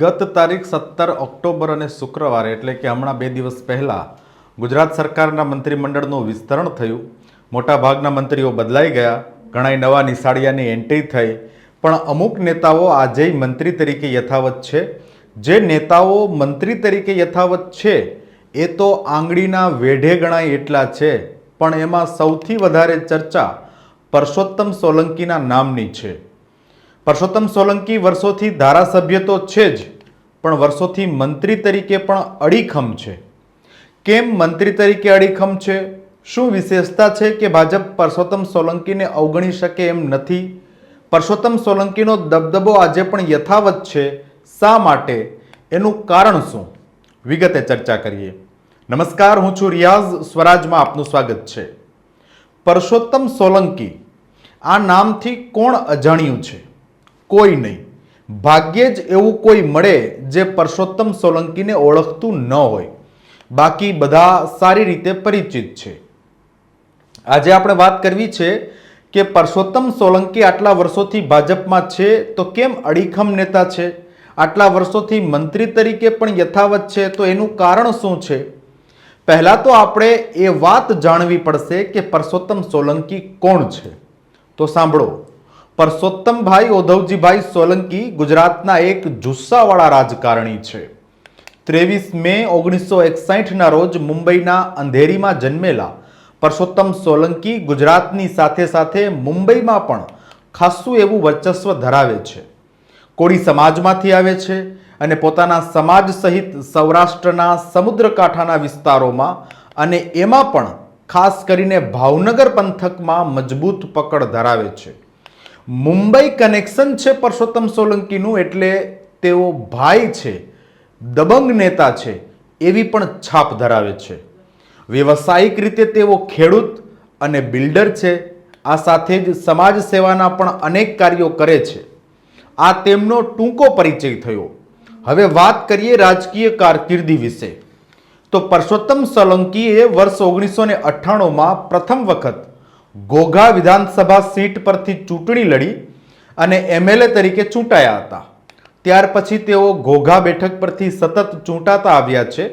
ગત તારીખ સત્તર ઓક્ટોબર અને શુક્રવારે, એટલે કે હમણાં બે દિવસ પહેલાં, ગુજરાત સરકારના મંત્રીમંડળનું વિસ્તરણ થયું. મોટાભાગના મંત્રીઓ બદલાઈ ગયા. ઘણાય નવા નિશાળિયાની એન્ટ્રી થઈ. પણ અમુક નેતાઓ આજે મંત્રી તરીકે યથાવત છે. જે નેતાઓ મંત્રી તરીકે યથાવત છે, એ તો આંગળીના વેઢે ગણાય એટલા છે. પણ એમાં સૌથી વધારે ચર્ચા પરસોત્તમ સોલંકીના નામની છે. પરસોત્તમ સોલંકી વર્ષોથી ધારાસભ્ય તો છે જ, પણ વર્ષોથી મંત્રી તરીકે પણ અડીખમ છે. કેમ મંત્રી તરીકે અડીખમ છે? શું વિશેષતા છે કે ભાજપ પરસોત્તમ સોલંકીને અવગણી શકે એમ નથી? પરસોત્તમ સોલંકીનો દબદબો આજે પણ યથાવત છે. શા માટે? એનું કારણ શું? વિગતે ચર્ચા કરીએ. નમસ્કાર, હું છું રિયાઝ. સ્વરાજમાં આપનું સ્વાગત છે. પરસોત્તમ સોલંકી, આ નામથી કોણ અજાણ્યું છે? કોઈ નહીં. ભાગ્યે જ એવું કોઈ મળે જે પરસોત્તમ સોલંકીને ઓળખતું ન હોય. બાકી બધા સારી રીતે પરિચિત છે. આજે આપણે વાત કરવી છે કે પરસોત્તમ સોલંકી આટલા વર્ષોથી ભાજપમાં છે તો કેમ અડીખમ નેતા છે? આટલા વર્ષોથી મંત્રી તરીકે પણ યથાવત છે તો એનું કારણ શું છે? પહેલાં તો આપણે એ વાત જાણવી પડશે કે પરસોત્તમ સોલંકી કોણ છે. તો સાંભળો. પરસોત્તમભાઈ ઓધવજીભાઈ સોલંકી ગુજરાતના એક જુસ્સાવાળા રાજકારણી છે. ત્રેવીસ મે ઓગણીસો એકસાઠના રોજ મુંબઈના અંધેરીમાં જન્મેલા પરસોત્તમ સોલંકી ગુજરાતની સાથે સાથે મુંબઈમાં પણ ખાસું એવું વર્ચસ્વ ધરાવે છે. કોળી સમાજમાંથી આવે છે અને પોતાના સમાજ સહિત સૌરાષ્ટ્રના સમુદ્રકાંઠાના વિસ્તારોમાં અને એમાં પણ ખાસ કરીને ભાવનગર પંથકમાં મજબૂત પકડ ધરાવે છે. મુંબઈ કનેક્શન છે પરસોત્તમ સોલંકીનું એટલે તેઓ ભાઈ છે, દબંગ નેતા છે, એવી પણ છાપ ધરાવે છે. વ્યવસાયિક રીતે તેઓ ખેડૂત અને બિલ્ડર છે, આ સાથે જ સમાજ સેવાના પણ અનેક કાર્યો કરે છે. આ તેમનો ટૂંકો પરિચય થયો. હવે વાત કરીએ રાજકીય કારકિર્દી વિશે. તો પરસોત્તમ સોલંકીએ વર્ષ ઓગણીસો અઠ્ઠાણુંમાં પ્રથમ વખત ઘોઘા વિધાનસભા સીટ પરથી ચૂંટણી લડી અને એમએલએ તરીકે ચૂંટાયા હતા. ત્યાર પછી તેઓ ઘોઘા બેઠક પરથી સતત ચૂંટાતા આવ્યા છે.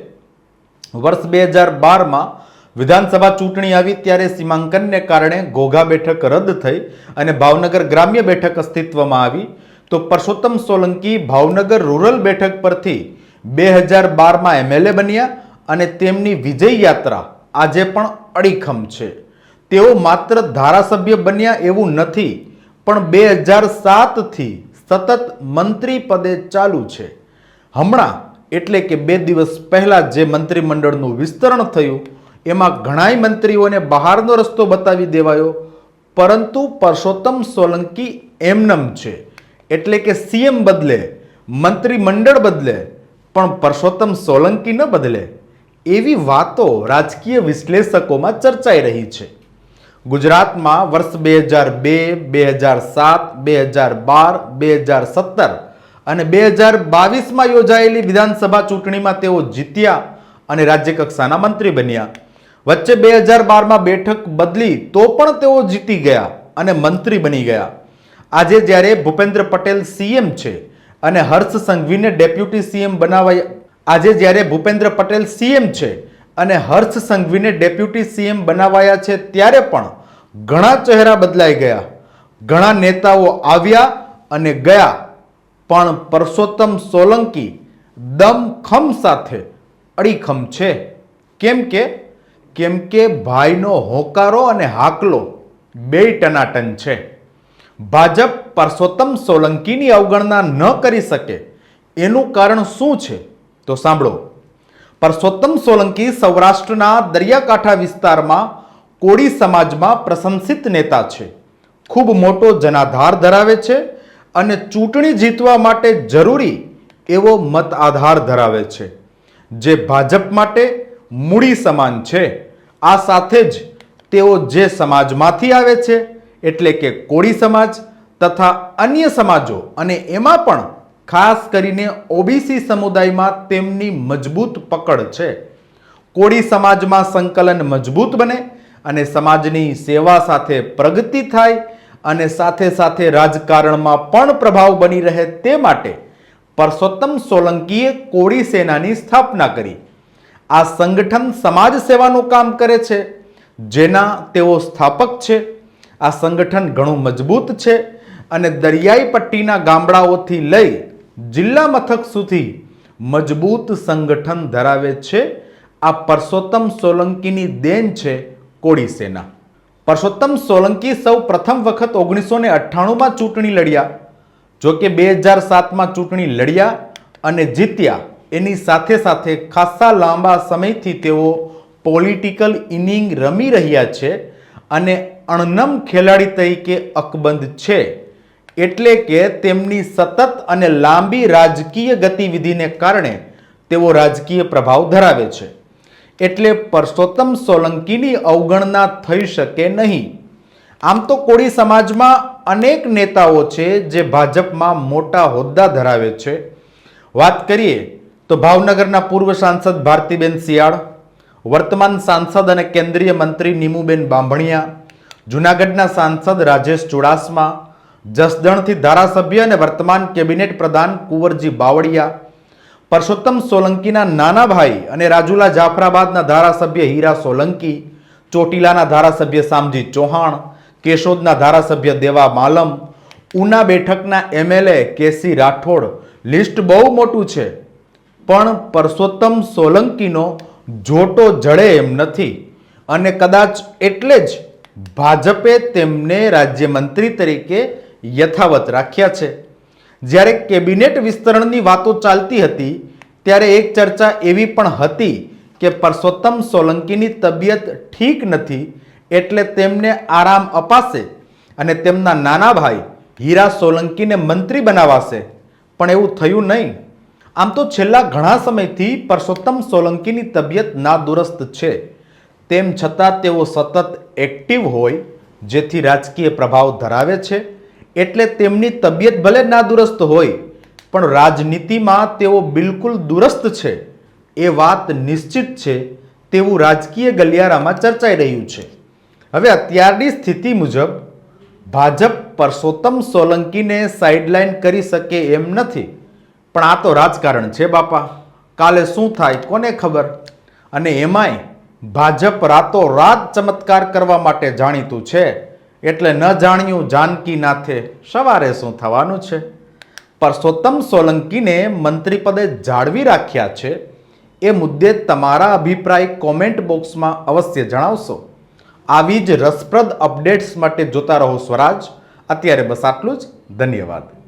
વર્ષ બે હજાર બારમાં વિધાનસભા ચૂંટણી આવી ત્યારે સીમાંકનને કારણે ઘોઘા બેઠક રદ થઈ અને ભાવનગર ગ્રામ્ય બેઠક અસ્તિત્વમાં આવી. તો પરસોત્તમ સોલંકી ભાવનગર રૂરલ બેઠક પરથી બે હજાર બારમાં એમએલએ બન્યા અને તેમની વિજય યાત્રા આજે પણ અડીખમ છે. તેઓ માત્ર ધારાસભ્ય બન્યા એવું નથી, પણ બે હજાર સાતથી સતત મંત્રી પદે ચાલુ છે. હમણાં એટલે કે બે દિવસ પહેલાં જે મંત્રીમંડળનું વિસ્તરણ થયું, એમાં ઘણાય મંત્રીઓને બહારનો રસ્તો બતાવી દેવાયો, પરંતુ પરસોત્તમ સોલંકી એમનમ છે. એટલે કે સીએમ બદલે, મંત્રીમંડળ બદલે, પણ પરસોત્તમ સોલંકી ન બદલે. એવી વાતો રાજકીય વિશ્લેષકોમાં ચર્ચાઈ રહી છે. ગુજરાતમાં વર્ષ બે હજાર બે બે હજાર સાત, બે હજાર બાર, બે હજાર સત્તર અને બે હજાર બાવીસમાં યોજાયેલી વિધાનસભા ચૂંટણીમાં તેઓ જીત્યા અને રાજ્યકક્ષાના મંત્રી બન્યા. વચ્ચે બે હજાર બારમાં બેઠક બદલી તો પણ તેઓ જીતી ગયા અને મંત્રી બની ગયા. આજે જ્યારે ભૂપેન્દ્ર પટેલ સીએમ છે અને હર્ષ સંઘવીને ડેપ્યુટી સીએમ બનાવાય આજે જ્યારે ભૂપેન્દ્ર પટેલ સીએમ છે અને હર્ષ સંઘવીને ડેપ્યુટી સીએમ બનાવાયા છે ત્યારે પણ ઘણા ચહેરા બદલાઈ ગયા. ઘણા નેતાઓ આવ્યા અને ગયા, પણ પરસોત્તમ સોલંકી દમખમ સાથે અડીખમ છે. કેમ કે કેમ કે ભાઈનો હોકારો અને હાકલો બે ટનાટન છે. ભાજપ પરસોત્તમ સોલંકીની અવગણના ન કરી શકે, એનું કારણ શું છે? તો સાંભળો. પરસોત્તમ સોલંકી સૌરાષ્ટ્રના દરિયાકાંઠા વિસ્તારમાં કોળી સમાજમાં પ્રશંસિત નેતા છે. ખૂબ મોટો જનાધાર ધરાવે છે અને ચૂંટણી જીતવા માટે જરૂરી એવો મત આધાર ધરાવે છે, જે ભાજપ માટે મૂડી સમાન છે. આ સાથે જ તેઓ જે સમાજમાંથી આવે છે, એટલે કે કોળી સમાજ તથા અન્ય સમાજો અને એમાં પણ ખાસ કરીને ઓબીસી સમુદાયમાં તેમની મજબૂત પકડ છે. કોળી સમાજમાં સંકલન મજબૂત બને અને સમાજની સેવા સાથે પ્રગતિ થાય અને સાથે સાથે રાજકારણમાં પણ પ્રભાવ બની રહે તે માટે પરસોત્તમ સોલંકીએ કોળી સેનાની સ્થાપના કરી. આ સંગઠન સમાજ સેવાનું કામ કરે છે. જેના તેઓ સ્થાપક છે. આ સંગઠન ઘણું મજબૂત છે અને દરિયાઈ પટ્ટીના ગામડાઓથી લઈ જિલ્લા મથક સુધી મજબૂત સંગઠન ધરાવે છે. આ પરસોત્તમ સોલંકીની દેન છે કોળી સેના. પરસોત્તમ સોલંકી સૌ પ્રથમ વખત ઓગણીસો ને અઠ્ઠાણુંમાં ચૂંટણી લડ્યા. જો કે બે હજાર સાતમાં ચૂંટણી લડ્યા અને જીત્યા. એની સાથે સાથે ખાસ્સા લાંબા સમયથી તેઓ પોલિટિકલ ઇનિંગ રમી રહ્યા છે અને અણનમ ખેલાડી તરીકે અકબંધ છે. એટલે કે તેમની સતત અને લાંબી રાજકીય ગતિવિધિને કારણે તેઓ રાજકીય પ્રભાવ ધરાવે છે. એટલે પરસોત્તમ સોલંકીની અવગણના થઈ શકે નહીં. આમ તો કોળી સમાજમાં અનેક નેતાઓ છે જે ભાજપમાં મોટા હોદ્દા ધરાવે છે. વાત કરીએ તો ભાવનગરના પૂર્વ સાંસદ ભારતીબેન શિયાળ, વર્તમાન સાંસદ અને કેન્દ્રીય મંત્રી નીમુબેન બાંભણિયા, જૂનાગઢના સાંસદ રાજેશ ચુડાસમા જસદણથી ધારાસભ્ય અને વર્તમાન કેબિનેટ પ્રધાન કુંવરજી બાવળિયા, પરસોત્તમ સોલંકીના નાના ભાઈ અને રાજુલા જાફરાબાદના ધારાસભ્ય હીરા સોલંકી, ચોટીલાના ધારાસભ્ય શામજી ચૌહાણ, કેશોદના ધારાસભ્ય દેવા માલમ, ઉના બેઠકના એમએલએ કેસી રાઠોડ, લિસ્ટ બહુ મોટું છે, પણ પરસોત્તમ સોલંકીનો જોટો જડે એમ નથી અને કદાચ એટલે જ ભાજપે તેમને રાજ્યમંત્રી તરીકે યથાવત રાખ્યા છે. જ્યારે કેબિનેટ વિસ્તરણની વાતો ચાલતી હતી, ત્યારે એક ચર્ચા એવી પણ હતી કે પરસોત્તમ સોલંકીની તબિયત ઠીક નથી એટલે તેમને આરામ અપાશે અને તેમના નાના ભાઈ હીરા સોલંકીને મંત્રી બનાવાશે. પણ એવું થયું નહીં. આમ તો છેલ્લા ઘણા સમયથી પરસોત્તમ સોલંકીની તબિયત નાદુરસ્ત છે. તેમ છતાં તેઓ સતત એક્ટિવ હોય, જેથી રાજકીય પ્રભાવ ધરાવે છે. એટલે તેમની તબિયત ભલે નાદુરસ્ત હોય, પણ રાજનીતિમાં તેઓ બિલકુલ દુરસ્ત છે. એ વાત નિશ્ચિત છે, તેવું રાજકીય ગલિયારામાં ચર્ચાઈ રહ્યું છે. હવે અત્યારની સ્થિતિ મુજબ, ભાજપ પરસોત્તમ સોલંકીને સાઇડલાઇન કરી શકે એમ નથી. પણ આ તો રાજકારણ છે, બાપા. કાલે શું થાય કોને ખબર? અને એમાંય ભાજપ રાતો રાત ચમત્કાર કરવા માટે જાણીતું છે. એટલે ન જાણ્યું જાનકી નાથે સવારે શું થવાનું છે? પરસોત્તમ સોલંકીને મંત્રીપદે જાળવી રાખ્યા છે. એ મુદ્દે તમારા અભિપ્રાય કોમેન્ટ બોક્સમાં અવશ્ય જણાવશો. આવી જ રસપ્રદ અપડેટ્સ માટે જોતા રહો સ્વરાજ. અત્યારે બસ આટલું જ. ધન્યવાદ.